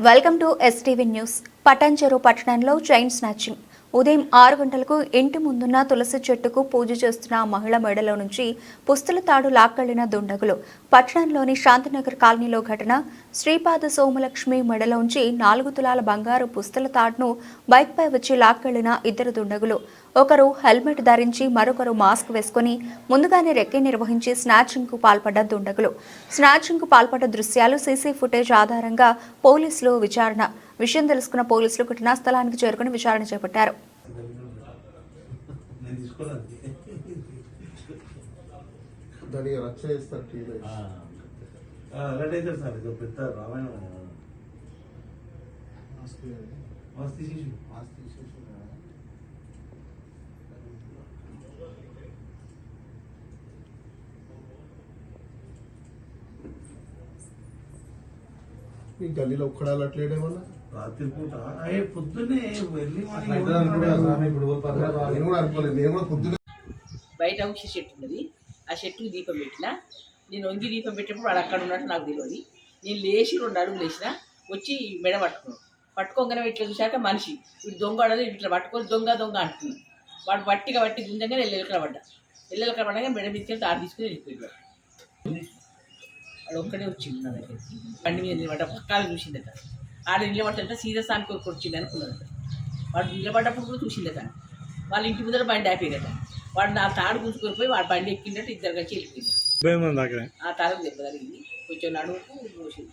Welcome to STV news. Patancheru పట్టణంలో chain snatching. ఉదయం ఆరు గంటలకు ఇంటి ముందున్న తులసి చెట్టుకు పూజ చేస్తున్న ఆ మహిళ మెడలో నుంచి పుస్తల తాడు లాక్కెళ్ళిన దుండగులు. పట్టణంలోని శాంతినగర్ కాలనీలో ఘటన. శ్రీపాద సోమలక్ష్మి మెడలోంచి నాలుగు తులాల బంగారు పుస్తల తాడును బైక్పై వచ్చి లాక్కెళ్ళిన ఇద్దరు దుండగులు. ఒకరు హెల్మెట్ ధరించి మరొకరు మాస్క్ వేసుకుని ముందుగానే రెక్కి నిర్వహించి స్నాచింగ్కు పాల్పడ్డ దుండగులు. స్నాచింగ్కు పాల్పడ్డ దృశ్యాలు సీసీ ఫుటేజ్ ఆధారంగా పోలీసులు విచారణ. విషయం తెలుసుకున్న పోలీసులు ఘటనా స్థలానికి చేరుకుని విచారణ చేపట్టారు. దానికి రక్ష చేస్తారు టీలో అలాంటి సార్ ఇది పెద్ద రామాయణం. గల్లీలో ఒక్కడాలట్లేడేమన్నా అయ్యే వెళ్ళి బయట ఉషి చెట్టు ఉన్నది. ఆ చెట్టుకు దీపం పెట్టిన. నేను వంగి దీపం పెట్టినప్పుడు వాడు అక్కడ ఉన్నట్టు నాకు తెలియదు నేను లేచి రెండు అడుగులు లేచిన వచ్చి మెడ పట్టుకున్నాను పట్టుకోగానే ఇట్లా చూశాక మనిషి వీడు దొంగ వాడదు ఇట్లా పట్టుకొని దొంగ దొంగ అంటున్నాడు. వాడు వట్టిగా వట్టి గుంజంగానే ఎల్లెలకడ పడ్డా. ఎల్లెలకడ పడగా మెడ మీద తాడు తీసుకుని వెళ్ళిపోయాడు వాడు. ఒక్కడే వచ్చింది నా దగ్గర బండి మీద పక్కన చూసిందట. ఆడ నిలబడతా సీరియస్ అనుకోరికి వచ్చింది అనుకున్నదట వాడు నిలబడ్డప్పుడు కూడా చూసిందట వాళ్ళ ఇంటి ముందర బండి ఆపేదట వాడు నా తాడు గుంజుకొని పోయి వాడు బండి ఎక్కిందట ఇద్దరు కలిసి వెళ్ళిపోయింది ఆ తాళం దెబ్బ తగిలింది. కొంచెం నడుముకు మోసింది.